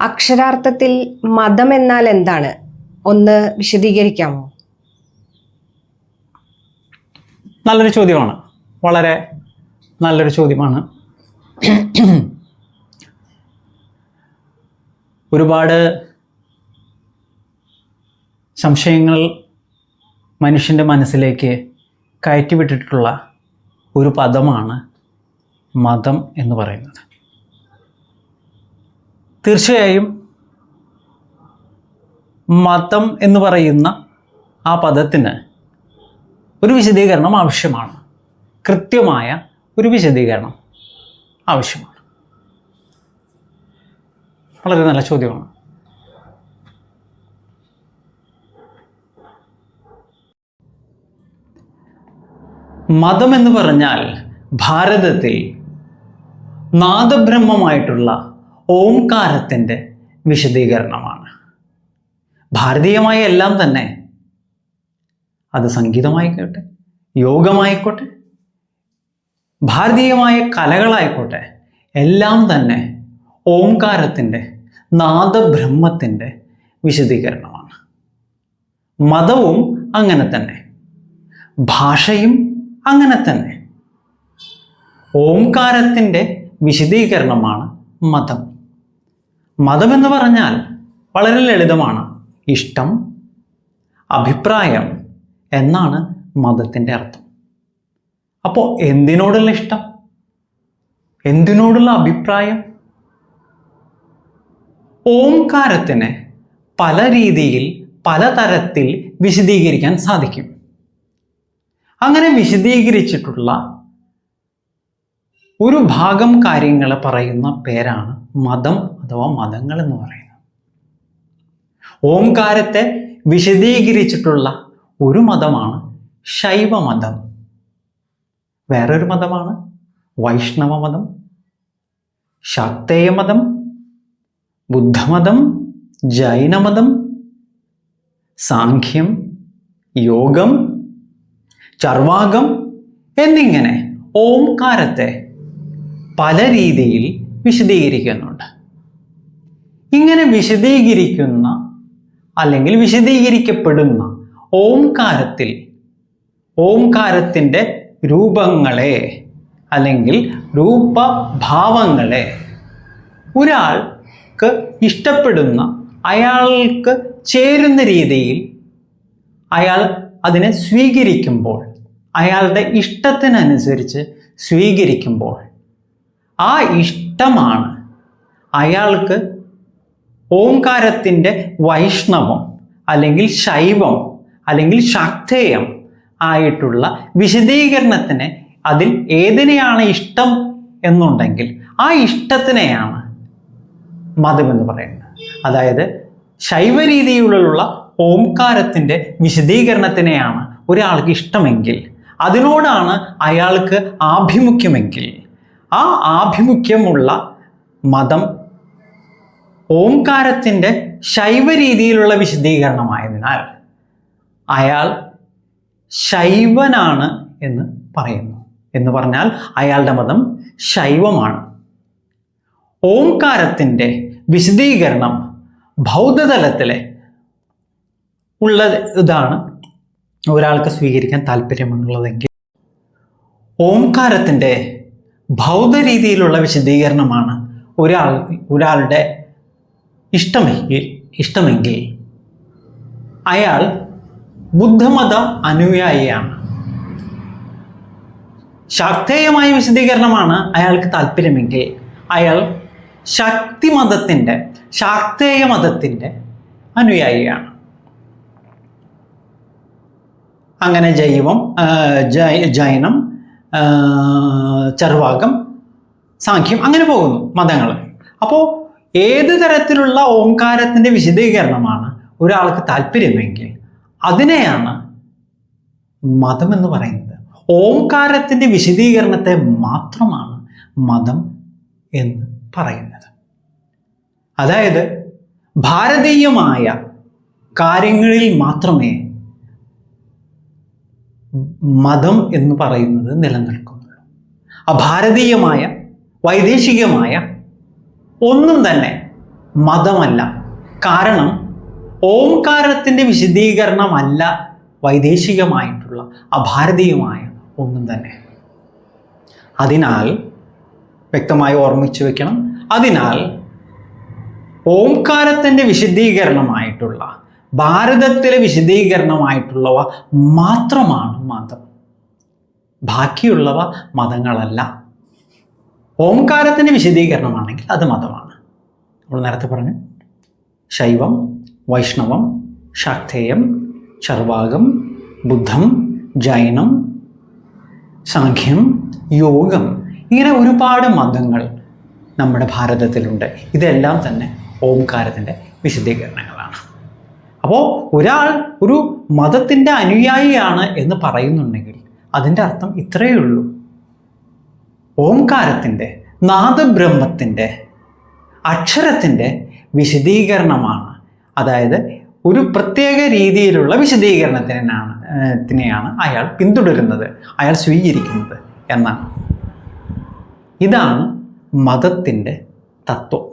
അക്ഷരാർത്ഥത്തിൽ മതം എന്നാൽ എന്താണ്? ഒന്ന് വിശദീകരിക്കാമോ? നല്ലൊരു ചോദ്യമാണ്. വളരെ നല്ലൊരു ചോദ്യമാണ്. ഒരുപാട് സംശയങ്ങൾ മനുഷ്യന്റെ മനസ്സിലേക്ക് കയറ്റിവിട്ടിട്ടുള്ള ഒരു പദമാണ് മതം എന്ന് പറയുന്നത്. തീർച്ചയായും മതം എന്ന് പറയുന്ന ആ പദത്തിന് ഒരു വിശദീകരണം ആവശ്യമാണ്. കൃത്യമായ ഒരു വിശദീകരണം ആവശ്യമാണ്. വളരെ നല്ല ചോദ്യമാണ്. മതം എന്ന് പറഞ്ഞാൽ ഭാരതത്തിൽ നാദബ്രഹ്മമായിട്ടുള്ള ഓംകാരത്തിന്റെ വിശദീകരണമാണ്. ഭാരതീയമായ എല്ലാം തന്നെ അത് സംഗീതമായിക്കോട്ടെ യോഗമായിക്കോട്ടെ ഭാരതീയമായ കലകളായിക്കോട്ടെ എല്ലാം തന്നെ ഓംകാരത്തിന്റെ നാദബ്രഹ്മത്തിന്റെ വിശദീകരണമാണ്. മതവും അങ്ങനെ തന്നെ ഭാഷയും അങ്ങനെ തന്നെ. ഓംകാരത്തിന്റെ വിശദീകരണമാണ് മതം. മതമെന്ന് പറഞ്ഞാൽ വളരെ ലളിതമാണ്. ഇഷ്ടം അഭിപ്രായം എന്നാണ് മതത്തിന്റെ അർത്ഥം. അപ്പോൾ എന്തിനോടുള്ള ഇഷ്ടം? എന്തിനോടുള്ള അഭിപ്രായം? ഓംകാരത്തിനെ പല രീതിയിൽ പലതരത്തിൽ വിശദീകരിക്കാൻ സാധിക്കും. അങ്ങനെ വിശദീകരിച്ചിട്ടുള്ള ഒരു ഭാഗം കാര്യങ്ങൾ പറയുന്ന പേരാണ് മതം അഥവാ മതങ്ങൾ എന്ന് പറയുന്നത്. ഓംകാരത്തെ വിശദീകരിച്ചിട്ടുള്ള ഒരു മതമാണ് ശൈവമതം. വേറൊരു മതമാണ് വൈഷ്ണവ മതം ശാക്തേയ മതം ബുദ്ധമതം ജൈനമതം സാഖ്യം യോഗം ചർവാകം എന്നിങ്ങനെ ഓംകാരത്തെ പല രീതിയിൽ വിശദീകരിക്കുന്നുണ്ട്. ഇങ്ങനെ വിശദീകരിക്കുന്ന അല്ലെങ്കിൽ വിശദീകരിക്കപ്പെടുന്ന ഓംകാരത്തിൽ ഓംകാരത്തിന്റെ രൂപങ്ങളെ അല്ലെങ്കിൽ രൂപഭാവങ്ങളെ ഒരാൾക്ക് ഇഷ്ടപ്പെടുന്ന അയാൾക്ക് ചേരുന്ന രീതിയിൽ അയാൾ അതിനെ സ്വീകരിക്കുമ്പോൾ അയാളുടെ ഇഷ്ടത്തിനനുസരിച്ച് സ്വീകരിക്കുമ്പോൾ ആ ഇഷ്ടമാണ് അയാൾക്ക് ഓംകാരത്തിന്റെ വൈഷ്ണവം അല്ലെങ്കിൽ ശൈവം അല്ലെങ്കിൽ ശാക്തേയം ആയിട്ടുള്ള വിശദീകരണത്തിന് അതിൽ ഏതിനെയാണ് ഇഷ്ടം എന്നുണ്ടെങ്കിൽ ആ ഇഷ്ടത്തിനെയാണ് മതമെന്ന് പറയുന്നത്. അതായത് ശൈവരീതിയിലുള്ള ഓംകാരത്തിന്റെ വിശദീകരണത്തിനെയാണ് ഒരാൾക്ക് ഇഷ്ടമെങ്കിൽ അതിനോടാണ് അയാൾക്ക് ആഭിമുഖ്യമെങ്കിൽ ആ ആഭിമുഖ്യമുള്ള മതം ഓംകാരത്തിന്റെ ശൈവ രീതിയിലുള്ള വിശദീകരണമായതിനാൽ അയാൾ ശൈവനാണ് എന്ന് പറയുന്നു. എന്ന് പറഞ്ഞാൽ അയാളുടെ മതം ശൈവമാണ്. ഓംകാരത്തിന്റെ വിശദീകരണം ബൗദ്ധതലത്തിലെ ഉള്ള ഇതാണ്. ഒരാൾക്ക് സ്വീകരിക്കാൻ താല്പര്യമുള്ളതെങ്കിൽ ഓംകാരത്തിന്റെ ബൗദ്ധ രീതിയിലുള്ള വിശദീകരണമാണ് ഒരാൾ ഒരാളുടെ ഇഷ്ടമെങ്കിൽ ഇഷ്ടമെങ്കിൽ അയാൾ ബുദ്ധമത അനുയായിയാണ്. ശാക്തേയമായ വിശദീകരണമാണ് അയാൾക്ക് താല്പര്യമെങ്കിൽ അയാൾ ശക്തിമതത്തിന്റെ ശാക്തേയ മതത്തിന്റെ അനുയായിയാണ്. അങ്ങനെ ജൈവം ജൈനം ചർവാകം സാഖ്യം അങ്ങനെ പോകുന്നു മതങ്ങൾ അപ്പോൾ ഏത് തരത്തിലുള്ള ഓംകാരത്തിന്റെ വിശദീകരണമാണ് ഒരാൾക്ക് താല്പര്യമെങ്കിൽ അതിനെയാണ് മതം എന്ന് പറയുന്നത്. ഓംകാരത്തിന്റെ വിശദീകരണത്തെ മാത്രമാണ് മതം എന്ന് പറയുന്നത്. അതായത് ഭാരതീയമായ കാര്യങ്ങളിൽ മാത്രമേ മതം എന്ന് പറയുന്നത് നിലനിൽക്കുന്നുള്ളൂ. അഭാരതീയമായ വൈദേശികമായ ഒന്നും തന്നെ മതമല്ല. കാരണം ഓംകാരത്തിന്റെ വിശദീകരണമല്ല വൈദേശികമായിട്ടുള്ള അഭാരതീയമായ ഒന്നും തന്നെ. അതിനാൽ വ്യക്തമായി ഓർമ്മിച്ചു വെക്കണം. അതിനാൽ ഓംകാരത്തിന്റെ വിശദീകരണമായിട്ടുള്ള ഭാരതത്തിലെ വിശദീകരണമായിട്ടുള്ളവ മാത്രമാണ് മതം. ബാക്കിയുള്ളവ മതങ്ങളല്ല. ഓംകാരത്തിന്റെ വിശദീകരണമാണെങ്കിൽ അത് മതമാണ്. നമ്മൾ നേരത്തെ പറഞ്ഞു. ശൈവം വൈഷ്ണവം ശാക്തേയം ചർവാകം ബുദ്ധം ജൈനം സാഖ്യം യോഗം ഇങ്ങനെ ഒരുപാട് മതങ്ങൾ നമ്മുടെ ഭാരതത്തിലുണ്ട്. ഇതെല്ലാം തന്നെ ഓംകാരത്തിന്റെ വിശദീകരണങ്ങളാണ്. അപ്പോൾ ഒരാൾ ഒരു മതത്തിന്റെ അനുയായിയാണ് എന്ന് പറയുന്നുണ്ടെങ്കിൽ അതിന്റെ അർത്ഥം ഇത്രയേ ഉള്ളൂ. ഓംകാരത്തിന്റെ നാദബ്രഹ്മത്തിന്റെ അക്ഷരത്തിന്റെ വിശദീകരണമാണ്. അതായത് ഒരു പ്രത്യേക രീതിയിലുള്ള വിശദീകരണത്തിനാണ് ത്തിനെയാണ് അയാൾ പിന്തുടരുന്നത് അയാൾ സ്വീകരിക്കുന്നത് എന്നാണ്. ഇതാണ് മതത്തിന്റെ തത്വം.